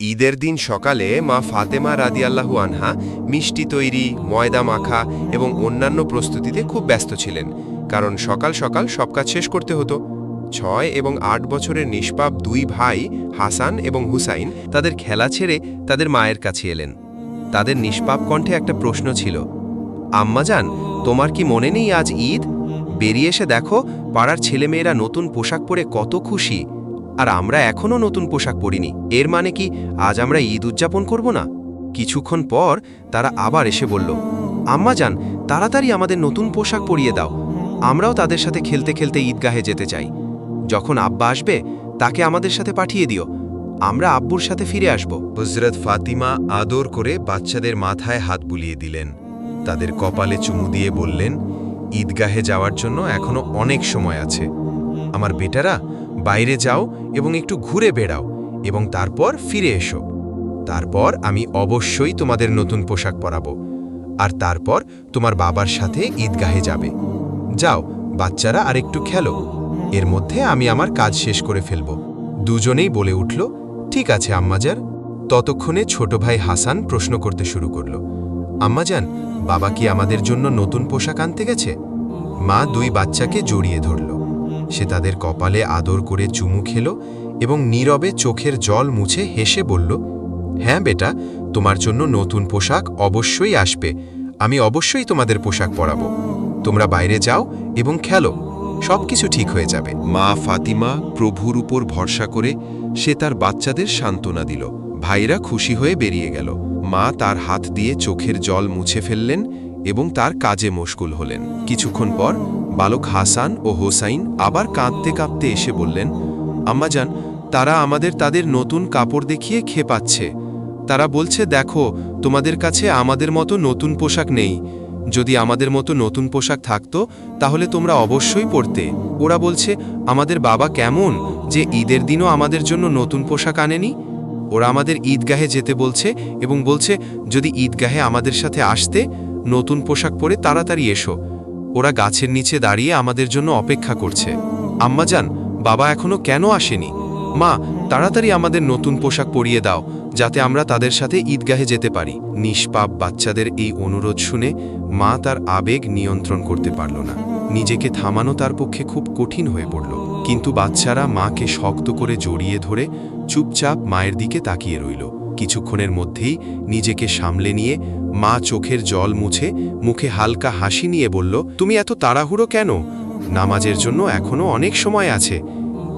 ঈদের দিন সকালে মা ফাতেমা রাদিয়াল্লাহু আনহা, মিষ্টি তৈরি, ময়দা মাখা এবং অন্যান্য প্রস্তুতিতে খুব ব্যস্ত ছিলেন, কারণ সকাল সকাল সব কাজ শেষ করতে হতো। ছয় এবং আট বছরের নিষ্পাপ দুই ভাই, হাসান এবং হুসাইন, তাদের খেলা ছেড়ে তাদের মায়ের কাছে এলেন। তাদের নিষ্পাপ কণ্ঠে একটা প্রশ্ন ছিল আম্মাজান তোমার কি মনে নেই আজ ঈদ? বেরিয়ে এসে দেখো, পাড়ার ছেলেমেয়েরা নতুন পোশাক পরে কত খুশি। আর আমরা এখনও নতুন পোশাক পরিনি। এর মানে কি, আজ আমরা ঈদ উদযাপন করব না? কিছুক্ষণ পর তারা আবার এসে বলল, আম্মা যান, তাড়াতাড়ি আমাদের নতুন পোশাক পরিয়ে দাও। আমরাও তাদের সাথে খেলতে খেলতে ঈদগাহে যেতে চাই। যখন আব্বা আসবে, তাকে আমাদের সাথে পাঠিয়ে দিও। আমরা আব্বুর সাথে ফিরে আসব। হজরত ফাতিমা আদর করে বাচ্চাদের মাথায় হাত বুলিয়ে দিলেন। তাদের কপালে চুমু দিয়ে বললেন, ঈদগাহে যাওয়ার জন্য এখনও অনেক সময় আছে। আমার বেটারা বাইরে যাও এবং একটু ঘুরে বেড়াও এবং তারপর ফিরে এসো। তারপর আমি অবশ্যই তোমাদের নতুন পোশাক পরাবো। আর তারপর তোমার বাবার সাথে ঈদগাহে যাবে। যাও, বাচ্চারা আর একটু খেলো। এর মধ্যে আমি আমার কাজ শেষ করে ফেলব। দুজনেই বলে উঠল, ঠিক আছে আম্মাজার ততক্ষণে ছোট ভাই হাসান প্রশ্ন করতে শুরু করল, আম্মাজান, বাবা কি আমাদের জন্য নতুন পোশাক আনতে গেছে? মা দুই বাচ্চাকে জড়িয়ে ধরল। সে তাদের কপালে আদর করে চুমু খেল এবং নীরবে চোখের জল মুছে হেসে বলল হ্যাঁ বেটা, তোমার জন্য নতুন পোশাক অবশ্যই আসবে। আমি অবশ্যই তোমাদের পোশাক পরাবো। তোমরা বাইরে যাও এবং খেলো। সবকিছু ঠিক হয়ে যাবে। মা ফাতিমা প্রভুর উপর ভরসা করে সে তার বাচ্চাদের সান্ত্বনা দিল। ভাইরা খুশি হয়ে বেরিয়ে গেল। মা তার হাত দিয়ে চোখের জল মুছে ফেললেন এবং তার কাজে মশগুল হলেন। কিছুক্ষণ পর বালক হাসান ও হোসাইন আবার কাঁদতে কাঁদতে এসে বললেন, আম্মাজান, তারা আমাদের তাদের নতুন কাপড় দেখিয়ে খেপাচ্ছে। তারা বলছে, দেখো, তোমাদের কাছে আমাদের মতো নতুন পোশাক নেই। যদি আমাদের মতো নতুন পোশাক থাকতো, তাহলে তোমরা অবশ্যই পরতে। ওরা বলছে, আমাদের বাবা কেমন যে ঈদের দিনও আমাদের জন্য নতুন পোশাক আনেনি? ওরা আমাদের ঈদগাহে যেতে বলছে এবং বলছে, যদি ঈদগাহে আমাদের সাথে আসতে নতুন পোশাক পরে তাড়াতাড়ি এসো। ওরা গাছের নিচে দাঁড়িয়ে আমাদের জন্য অপেক্ষা করছে। আম্মাজান বাবা এখনও কেন আসেনি? মা, তাড়াতাড়ি আমাদের নতুন পোশাক পরিয়ে দাও, যাতে আমরা তাদের সাথে ঈদগাহে যেতে পারি। নিষ্পাপ বাচ্চাদের এই অনুরোধ শুনে মা তার আবেগ নিয়ন্ত্রণ করতে পারল না। নিজেকে থামানো তার পক্ষে খুব কঠিন হয়ে পড়ল। কিন্তু বাচ্চারা মাকে শক্ত করে জড়িয়ে ধরে চুপচাপ মায়ের দিকে তাকিয়ে রইল। কিছুক্ষণের মধ্যেই নিজেকে সামলে নিয়ে মা চোখের জল মুছে মুখে হালকা হাসি নিয়ে বলল, তুমি এত তাড়াহুড়ো কেন? নামাজের জন্য এখনও অনেক সময় আছে।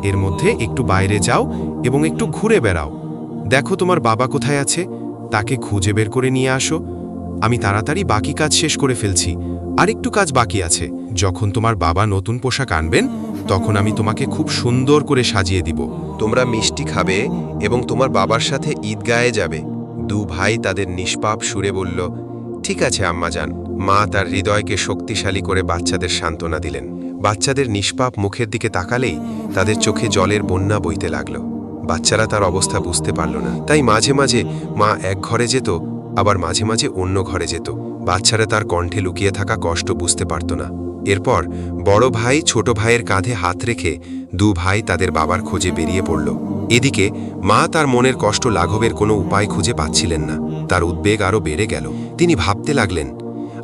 এর মধ্যে একটু বাইরে যাও এবং একটু ঘুরে বেড়াও। দেখো তোমার বাবা কোথায় আছে। তাকে খুঁজে বের করে নিয়ে আসো। আমি তাড়াতাড়ি বাকি কাজ শেষ করে ফেলছি। আর একটু কাজ বাকি আছে। যখন তোমার বাবা নতুন পোশাক আনবেন, তখন আমি তোমাকে খুব সুন্দর করে সাজিয়ে দিব। তোমরা মিষ্টি খাবে এবং তোমার বাবার সাথে ঈদগায়ে যাবে। দু ভাই তাদের নিষ্পাপ সুরে বলল, ঠিক আছে, আম্মাজান। মা তার হৃদয়কে শক্তিশালী করে বাচ্চাদের সান্ত্বনা দিলেন। বাচ্চাদের নিষ্পাপ মুখের দিকে তাকালেই তাদের চোখে জলের বন্যা বইতে লাগল। বাচ্চারা তার অবস্থা বুঝতে পারল না। তাই মাঝে মাঝে মা এক ঘরে যেত আবার মাঝে মাঝে অন্য ঘরে যেত। বাচ্চারা তার কণ্ঠে লুকিয়ে থাকা কষ্ট বুঝতে পারত না। এরপর বড় ভাই ছোট ভাইয়ের কাঁধে হাত রেখে দু ভাই তাদের বাবার খোঁজে বেরিয়ে পড়ল। এদিকে মা তার মনের কষ্ট লাঘবের কোনো উপায় খুঁজে পাচ্ছিলেন না। তার উদ্বেগ আরও বেড়ে গেল। তিনি ভাবতে লাগলেন,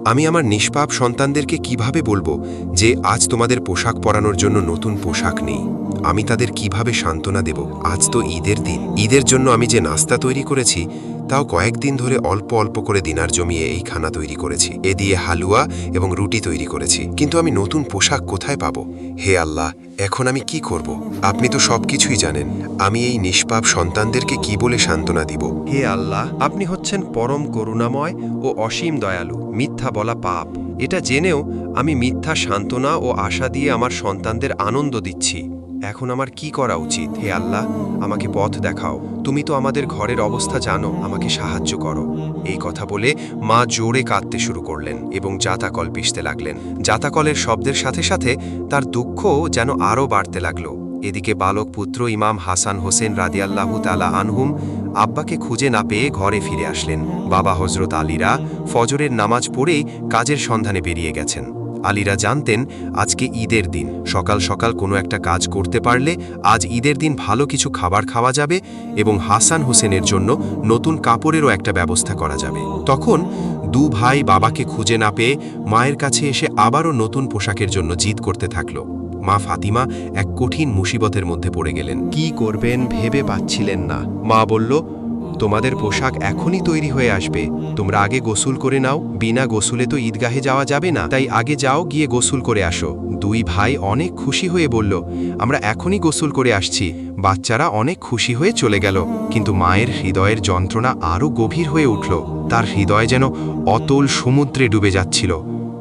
আমি আমার নিষ্পাপ সন্তানদেরকে কীভাবে বলব যে আজ তোমাদের পোশাক পরানোর জন্য নতুন পোশাক নেই? আমি তাদের কীভাবে সান্ত্বনা দেব? আজ তো ঈদের দিন। ঈদের জন্য আমি যে নাস্তা তৈরি করেছি তাও কয়েকদিন ধরে অল্প অল্প করে দিনার জমিয়ে এই খানা তৈরি করেছি। এ দিয়ে হালুয়া এবং রুটি তৈরি করেছি। কিন্তু আমি নতুন পোশাক কোথায় পাবো? হে আল্লাহ, এখন আমি কি করব? আপনি তো সবকিছুই জানেন। আমি এই নিষ্পাপ সন্তানদেরকে কি বলে সান্ত্বনা দিব? হে আল্লাহ, আপনি হচ্ছেন পরম করুণাময় ও অসীম দয়ালু। মিথ্যা বলা পাপ। এটা জেনেও আমি মিথ্যা সান্ত্বনা ও আশা দিয়ে আমার সন্তানদের আনন্দ দিচ্ছি। এখন আমার কি করা উচিত? হে আল্লাহ, আমাকে পথ দেখাও। তুমি তো আমাদের ঘরের অবস্থা জানো, আমাকে সাহায্য করো। এই কথা বলে মা জোরে কাঁদতে শুরু করলেন এবং জাতাকল পিষতে লাগলেন। জাতাকলের শব্দের সাথে সাথে তার দুঃখ যেন আরও বাড়তে লাগল। এদিকে বালক পুত্র ইমাম হাসান হোসেন রাদিয়াল্লাহু তালা আনহুম আব্বাকে খুঁজে না পেয়ে ঘরে ফিরে আসলেন। বাবা হজরত আলীরা ফজরের নামাজ পড়েই কাজের সন্ধানে বেরিয়ে গেছেন। আলীরা জানতেন, আজকে ঈদের দিন। সকাল সকাল কোনো একটা কাজ করতে পারলে আজ ঈদের দিন ভালো কিছু খাবার খাওয়া যাবে এবং হাসান হোসেনের জন্য নতুন কাপড়েরও একটা ব্যবস্থা করা যাবে। তখন দু ভাই বাবাকে খুঁজে না পেয়ে মায়ের কাছে এসে আবারও নতুন পোশাকের জন্য জিদ করতে থাকল। মা ফাতিমা এক কঠিন মুসিবতের মধ্যে পড়ে গেলেন। কি করবেন ভেবে পাচ্ছিলেন না। মা বলল তোমাদের পোশাক এখনই তৈরি হয়ে আসবে। তোমরা আগে গোসল করে নাও, বিনা গোসলে তো ঈদগাহে যাওয়া যাবে না। তাই আগে যাও, গিয়ে গোসল করে আসো। দুই ভাই অনেক খুশি হয়ে বলল, আমরা এখনই গোসল করে আসছি। বাচ্চারা অনেক খুশি হয়ে চলে গেল। কিন্তু মায়ের হৃদয়ের যন্ত্রণা আরও গভীর হয়ে উঠল। তার হৃদয় যেন অতল সমুদ্রে ডুবে যাচ্ছিল।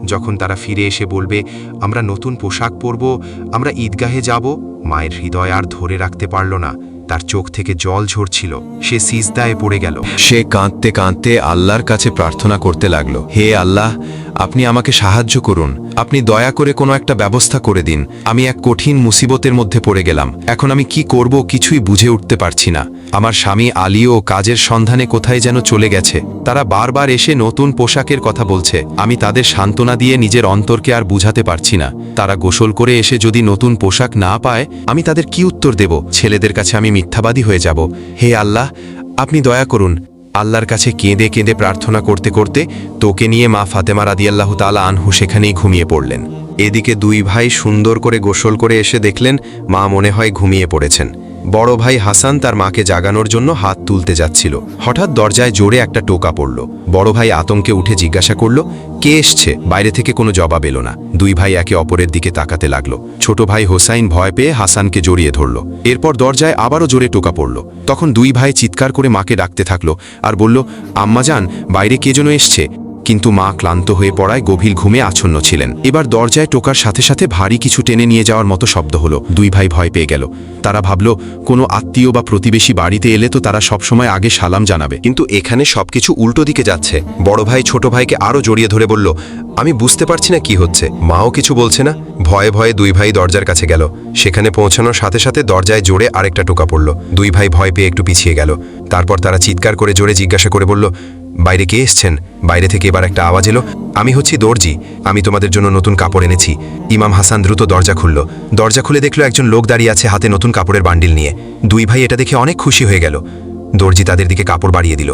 যখন তারা ফিরে এসে বলবে, আমরা নতুন পোশাক পরব, আমরা ঈদগাহে যাব, মায়ের হৃদয় আর ধরে রাখতে পারল না। তার চোখ থেকে জল ঝরছিল। সে সিজদায় পড়ে গেল। সে কাঁদতে কাঁদতে আল্লাহর কাছে প্রার্থনা করতে লাগল। হে আল্লাহ আপনি আমাকে সাহায্য করুন। আপনি দয়া করে কোনো একটা ব্যবস্থা করে দিন। আমি এক কঠিন মুসিবতের মধ্যে পড়ে গেলাম। এখন আমি কি করব কিছুই বুঝে উঠতে পারছি না। আমার স্বামী আলীও কাজের সন্ধানে কোথায় যেন চলে গেছে। তারা বারবার এসে নতুন পোশাকের কথা বলছে। আমি তাদের সান্ত্বনা দিয়ে নিজের অন্তরকে আর বুঝাতে পারছি না। তারা গোসল করে এসে যদি নতুন পোশাক না পায়, আমি তাদের কি উত্তর দেব? ছেলেদের কাছে আমি মিথ্যাবাদী হয়ে যাব। হে আল্লাহ, আপনি দয়া করুন। আল্লাহর কাছে কেঁদে কেঁদে প্রার্থনা করতে করতে তোকে নিয়ে মা ফাতেমা রাদিয়াল্লাহ তালা আনহু সেখানেই ঘুমিয়ে পড়লেন। এদিকে দুই ভাই সুন্দর করে গোসল করে এসে দেখলেন মা মনে হয় ঘুমিয়ে পড়েছেন। বড় ভাই হাসান তার মাকে জাগানোর জন্য হাত তুলতে যাচ্ছিল। হঠাৎ দরজায় জোরে একটা টোকা পড়ল। বড় ভাই আতঙ্কে উঠে জিজ্ঞাসা করল, কে এসছে? বাইরে থেকে কোনো জবাব এলো না। দুই ভাই একে অপরের দিকে তাকাতে লাগল। ছোট ভাই হোসাইন ভয় পেয়ে হাসানকে জড়িয়ে ধরল। এরপর দরজায় আবারও জোরে টোকা পড়ল। তখন দুই ভাই চিৎকার করে মাকে ডাকতে থাকল আর বলল, আম্মাজান, বাইরে কে যেন এসছে? কিন্তু মা ক্লান্ত হয়ে পড়ায় গভীর ঘুমে আচ্ছন্ন ছিলেন। এবার দরজায় টোকার সাথে সাথে ভারী কিছু টেনে নিয়ে যাওয়ার মতো শব্দ হলো। দুই ভাই ভয় পেয়ে গেল। তারা ভাবল, কোনো আত্মীয় বা প্রতিবেশী বাড়িতে এলে তো তারা সবসময় আগে সালাম জানাবে। কিন্তু এখানে সবকিছু উল্টো দিকে যাচ্ছে। বড় ভাই ছোট ভাইকে আরও জড়িয়ে ধরে বলল, আমি বুঝতে পারছি না কি হচ্ছে। মাও কিছু বলছে না? ভয়ে ভয়ে দুই ভাই দরজার কাছে গেল। সেখানে পৌঁছানোর সাথে সাথে দরজায় জোরে আরেকটা টোকা পড়ল। দুই ভাই ভয় পেয়ে একটু পিছিয়ে গেল। তারপর তারা চিৎকার করে জোরে জিজ্ঞাসা করে বলল বাইরে কে এসছেন? বাইরে থেকে এবার একটা আওয়াজ এলো, আমি হচ্ছি দর্জি, আমি তোমাদের জন্য নতুন কাপড় এনেছি। ইমাম হাসান দ্রুত দরজা খুলল। দরজা খুলে দেখল একজন লোক দাঁড়িয়ে আছে হাতে নতুন কাপড়ের বান্ডিল নিয়ে। দুই ভাই এটা দেখে অনেক খুশি হয়ে গেল। দর্জি তাদের দিকে কাপড় বাড়িয়ে দিল।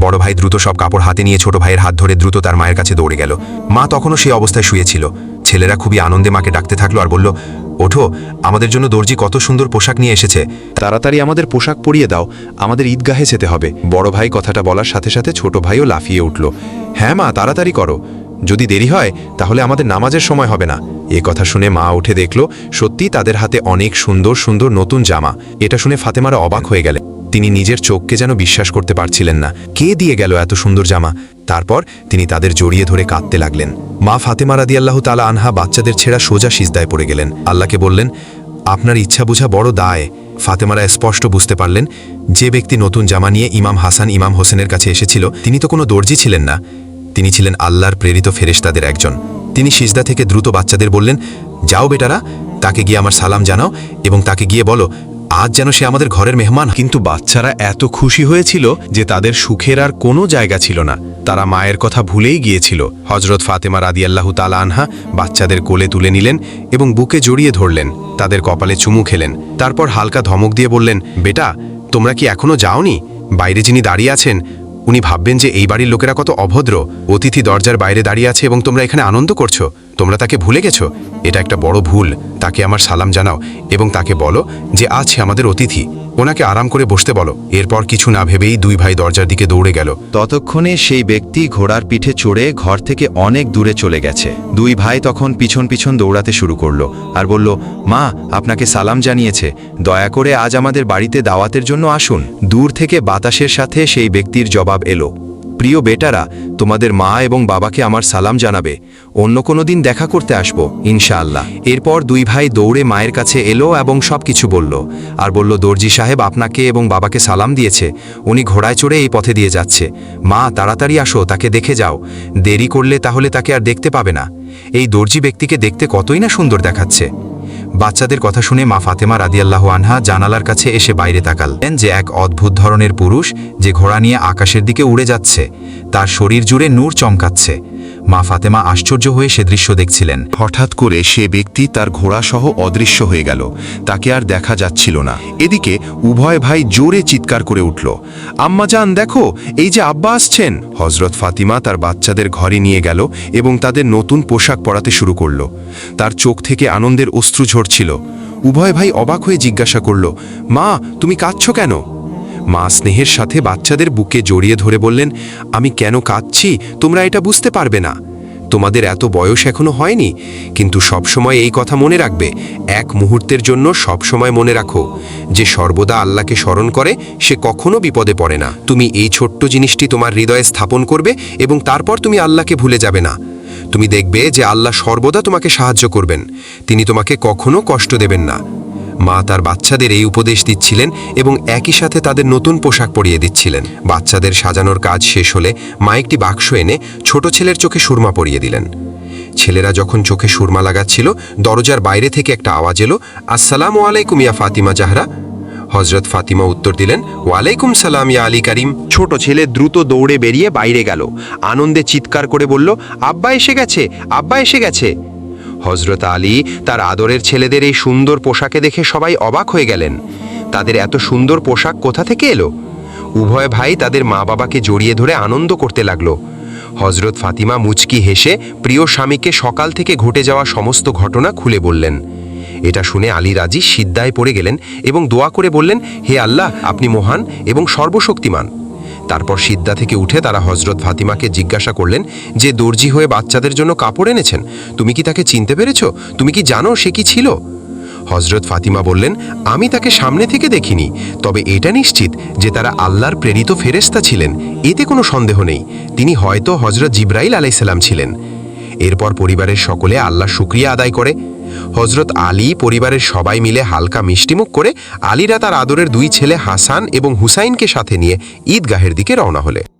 বড় ভাই দ্রুত সব কাপড় হাতে নিয়ে ছোট ভাইয়ের হাত ধরে দ্রুত তার মায়ের কাছে দৌড়ে গেল। মা তখনও সেই অবস্থায় শুয়েছিল। ছেলেরা খুবই আনন্দে মাকে ডাকতে থাকল আর বলল ওঠো, আমাদের জন্য দর্জি কত সুন্দর পোশাক নিয়ে এসেছে। তাড়াতাড়ি আমাদের পোশাক পরিয়ে দাও, আমাদের ঈদগাহে যেতে হবে। বড় ভাই কথাটা বলার সাথে সাথে ছোট ভাইও লাফিয়ে উঠল। হ্যাঁ মা, তাড়াতাড়ি করো। যদি দেরি হয়, তাহলে আমাদের নামাজের সময় হবে না। এ কথা শুনে মা উঠে দেখল সত্যি তাদের হাতে অনেক সুন্দর সুন্দর নতুন জামা। এটা শুনে ফাতেমারা অবাক হয়ে গেলেন তিনি নিজের চোখকে যেন বিশ্বাস করতে পারছিলেন না। কে দিয়ে গেল এত সুন্দর জামা? তারপর তিনি তাদের জড়িয়ে ধরে কাঁদতে লাগলেন। মা ফাতেমা রাদিয়াল্লাহু তালা আনহা বাচ্চাদের ছেড়া সোজা সিজদায় পড়ে গেলেন। আল্লাহকে বললেন, আপনার ইচ্ছা বোঝা বড় দায়। ফাতেমারা স্পষ্ট বুঝতে পারলেন, যে ব্যক্তি নতুন জামা নিয়ে ইমাম হাসান, ইমাম হোসেনের কাছে এসেছিল, তিনি তো কোনো দর্জি ছিলেন না। তিনি ছিলেন আল্লাহর প্রেরিত ফেরেশতাদের একজন। তিনি সিজদা থেকে দ্রুত বাচ্চাদের বললেন, যাও বেটারা, তাকে গিয়ে আমার সালাম জানাও এবং তাকে গিয়ে বলো আজ যেন সে আমাদের ঘরের মেহমান। কিন্তু বাচ্চারা এত খুশি হয়েছিল যে তাদের সুখের আর কোনো জায়গা ছিল না। তারা মায়ের কথা ভুলেই গিয়েছিল। হজরত ফাতেমা রাদিয়াল্লাহু তালা আনহা বাচ্চাদের কোলে তুলে নিলেন এবং বুকে জড়িয়ে ধরলেন। তাদের কপালে চুমু খেলেন। তারপর হালকা ধমক দিয়ে বললেন, বেটা, তোমরা কি এখনও যাওনি? বাইরে যিনি দাঁড়িয়ে আছেন উনি ভাববেন যে এই বাড়ির লোকেরা কত অভদ্র। অতিথি দরজার বাইরে দাঁড়িয়ে আছে এবং তোমরা এখানে আনন্দ করছ। তোমরা তাকে ভুলে গেছো? এটা একটা বড় ভুল। তাকে আমার সালাম জানাও এবং তাকে বলো যে আছে আমাদের অতিথি। ওনাকে আরাম করে বসতে বলো। এরপর কিছু না ভেবেই দুই ভাই দরজার দিকে দৌড়ে গেল। ততক্ষণে সেই ব্যক্তি ঘোড়ার পিঠে চড়ে ঘর থেকে অনেক দূরে চলে গেছে। দুই ভাই তখন পিছন পিছন দৌড়াতে শুরু করল আর বলল, মা, আপনাকে সালাম জানিয়েছে। দয়া করে আজ আমাদের বাড়িতে দাওয়াতের জন্য আসুন। দূর থেকে বাতাসের সাথে সেই ব্যক্তির জবাব এলো। প্রিয় বেটারা, তোমাদের মা এবং বাবাকে আমার সালাম জানাবে। অন্য কোনো দিন দেখা করতে আসব, ইনশাআল্লাহ। এরপর দুই ভাই দৌড়ে মায়ের কাছে এলো এবং সব কিছু বলল। আর বলল, দর্জি সাহেব আপনাকে এবং বাবাকে সালাম দিয়েছে। উনি ঘোড়ায় চড়ে এই পথে দিয়ে যাচ্ছে। মা, তাড়াতাড়ি আসো, তাকে দেখে যাও। দেরি করলে তাহলে তাকে আর দেখতে পাবে না। এই দর্জি ব্যক্তিকে দেখতে কতই না সুন্দর দেখাচ্ছে। বাচ্চাদের কথা শুনে মা ফাতেমা রাদিয়াল্লাহ আনহা জানালার কাছে এসে বাইরে তাকালেন যে এক অদ্ভুত ধরনের পুরুষ যে ঘোড়া নিয়ে আকাশের দিকে উড়ে যাচ্ছে, তার শরীর জুড়ে নূর চমকাচ্ছে। মা ফাতেমা আশ্চর্য হয়ে সে দৃশ্য দেখছিলেন। হঠাৎ করে সে ব্যক্তি তার ঘোড়াসহ অদৃশ্য হয়ে গেল। তাকে আর দেখা যাচ্ছিল না। এদিকে উভয় ভাই জোরে চিৎকার করে উঠল আম্মাজান দেখো, এই যে আব্বা আসছেন। হজরত ফাতিমা তার বাচ্চাদের ঘরে নিয়ে গেল এবং তাদের নতুন পোশাক পরাতে শুরু করল। তার চোখ থেকে আনন্দের অশ্রু ঝরছিল। উভয় ভাই অবাক হয়ে জিজ্ঞাসা করল, মা, তুমি কাঁদছ কেন? মা স্নেহের সাথে বাচ্চাদের বুকে জড়িয়ে ধরে বললেন, আমি কেন কাঁদছি? তোমরা এটা বুঝতে পারবে না। তোমাদের এত বয়স এখনও হয়নি, কিন্তু সবসময় এই কথা মনে রাখবে। এক মুহূর্তের জন্য সবসময় মনে রাখো, যে সর্বদা আল্লাহকে স্মরণ করে, সে কখনো বিপদে পড়ে না। তুমি এই ছোট্ট জিনিসটি তোমার হৃদয়ে স্থাপন করবে এবং তারপর তুমি আল্লাহকে ভুলে যাবে না। তুমি দেখবে যে আল্লাহ সর্বদা তোমাকে সাহায্য করবেন। তিনি তোমাকে কখনো কষ্ট দেবেন না। মা তার বাচ্চাদের এই উপদেশ দিচ্ছিলেন এবং একই সাথে তাদের নতুন পোশাক পরিয়ে দিচ্ছিলেন। বাচ্চাদের সাজানোর কাজ শেষ হলে মা একটি বাক্স এনে ছোট ছেলের চোখে সুরমা পরিয়ে দিলেন। ছেলেরা যখন চোখে সুরমা লাগাচ্ছিল, দরজার বাইরে থেকে একটা আওয়াজ এলো, আসসালামু আলাইকুম ইয়া ফাতিমা জাহরা। হজরত ফাতিমা উত্তর দিলেন, ওয়ালাইকুম সালাম ইয়া আলী করিম। ছোট ছেলে দ্রুত দৌড়ে বেরিয়ে বাইরে গেল। আনন্দে চিৎকার করে বলল, আব্বা এসে গেছে, আব্বা এসে গেছে। হজরত আলী তার আদরের ছেলেদের এই সুন্দর পোশাকে দেখে সবাই অবাক হয়ে গেলেন। তাদের এত সুন্দর পোশাক কোথা থেকে এলো? উভয় ভাই তাদের মা বাবাকে জড়িয়ে ধরে আনন্দ করতে লাগল। হজরত ফাতিমা মুচকি হেসে প্রিয় স্বামীকে সকাল থেকে ঘটে যাওয়া সমস্ত ঘটনা খুলে বললেন। এটা শুনে আলী রাজি সিদ্ধায় পড়ে গেলেন এবং দোয়া করে বললেন, হে আল্লাহ, আপনি মহান এবং সর্বশক্তিমান। তারপর সিদ্ধা থেকে উঠে তারা হজরত ফাতিমাকে জিজ্ঞাসা করলেন, যে দর্জি হয়ে বাচ্চাদের জন্য কাপড় এনেছেন, তুমি কি তাকে চিনতে পেরেছ? তুমি কি জানো সে কি ছিল? হজরত ফাতিমা বললেন, আমি তাকে সামনে থেকে দেখিনি, তবে এটা নিশ্চিত যে তারা আল্লাহর প্রেরিত ফেরেস্তা ছিলেন, এতে কোনো সন্দেহ নেই। তিনি হয়তো হজরত জিব্রাইল আলাইসাল্লাম ছিলেন। এরপর পরিবারের সকলে আল্লাহ শুক্রিয়া আদায় করে হজরত আলী পরিবারের সবাই মিলে হালকা মিষ্টিমুখ করে আলীরা তার আদরের দুই ছেলে হাসান এবং হুসাইনকে সাথে নিয়ে ঈদগাহের দিকে রওনা হলে।